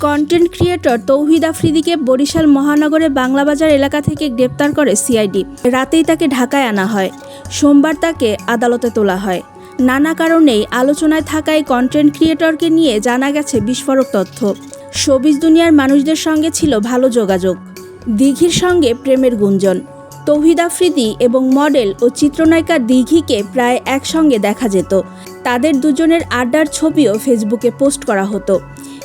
Content creator Touhid আফ্রিদিকে বরিশাল মহানগরে বাংলাবাজার এলাকা থেকে গ্রেপ্তার করে সিআইডি রাতেই তাকে ঢাকায় আনা হয়। সোমবার তাকে আদালতে তোলা হয়। নানা কারণেই আলোচনায় থাকায় কন্টেন্ট ক্রিয়েটরকে নিয়ে জানা গেছে বিস্ফোরক তথ্য। শোবিজ দুনিয়ার মানুষদের সঙ্গে ছিল ভালো যোগাযোগ। দিঘির সঙ্গে প্রেমের গুঞ্জন। তৌহিদ আফ্রিদি এবং মডেল ও চিত্রনায়িকা দিঘিকে প্রায় একসঙ্গে দেখা যেত। তাদের দুজনের আড্ডার ছবিও ফেসবুকে পোস্ট করা হতো।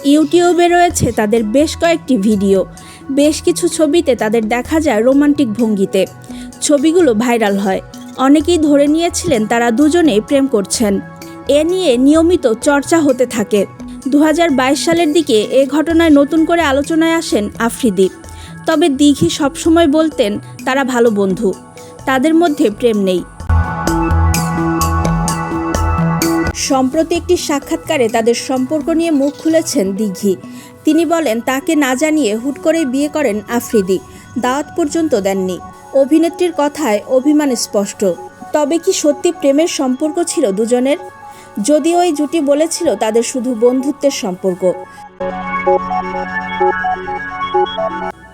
ইউটিউবে রয়েছে তাদের বেশ কয়েকটি ভিডিও। বেশ কিছু ছবিতে তাদের দেখা যায় রোমান্টিক ভঙ্গিতে। ছবিগুলো ভাইরাল হয়। অনেকেই ধরে নিয়েছিলেন তারা দুজনেই প্রেম করছেন। এ নিয়ে নিয়মিত চর্চা হতে থাকে। দু হাজার বাইশ সালের দিকে এ ঘটনায় নতুন করে আলোচনায় আসেন আফ্রিদি। তবে দীঘি সবসময় বলতেন, তারা ভালো বন্ধু। তাদের মধ্যে প্রেম নেই। সম্প্রতি একটি সাক্ষাৎকারে তাদের সম্পর্ক নিয়ে মুখ খুলেছেন দিঘি। তিনি বলেন, তাকে না জানিয়ে হুট করে বিয়ে করেন আফ্রিদি। দাওয়াত পর্যন্ত দেননি। অভিনেত্রীর কথায় অভিমান স্পষ্ট। তবে কি সত্যি প্রেমের সম্পর্ক ছিল দুজনের? যদিও ওই জুটি বলেছিল তাদের শুধু বন্ধুত্বের সম্পর্ক।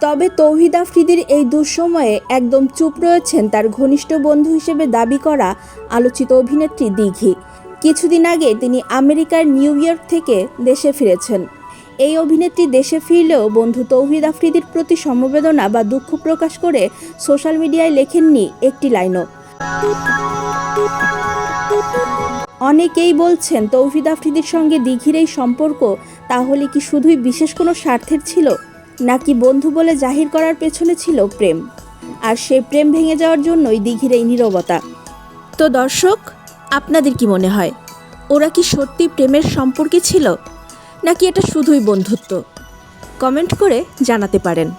তবে তৌহিদ আফ্রিদির এই দুঃসময়ে একদম চুপ রয়েছেন তার ঘনিষ্ঠ বন্ধু হিসেবে দাবি করা আলোচিত অভিনেত্রী দিঘি। কিছুদিন আগে তিনি আমেরিকার নিউ ইয়র্ক থেকে দেশে ফিরেছেন। এই অভিনেত্রী দেশে ফিরলেও বন্ধু তৌহিদ আফ্রিদির প্রতি সমবেদনা বা দুঃখ প্রকাশ করে সোশ্যাল মিডিয়ায় লেখেননি একটি লাইনও। অনেকেই বলছেন, তৌহিদ আফ্রিদির সঙ্গে দিঘির এই সম্পর্ক তাহলে কি শুধুই বিশেষ কোনো স্বার্থের ছিল? নাকি বন্ধু বলে জাহির করার পেছনে ছিল প্রেম? আর সেই প্রেম ভেঙে যাওয়ার জন্যই দিঘির এই নীরবতা। তো দর্শক আপনাদের কি মনে হয়? ওরা কি সত্যি প্রেমের সম্পর্কে ছিল? নাকি এটা শুধুই বন্ধুত্ব? কমেন্ট করে জানাতে পারেন।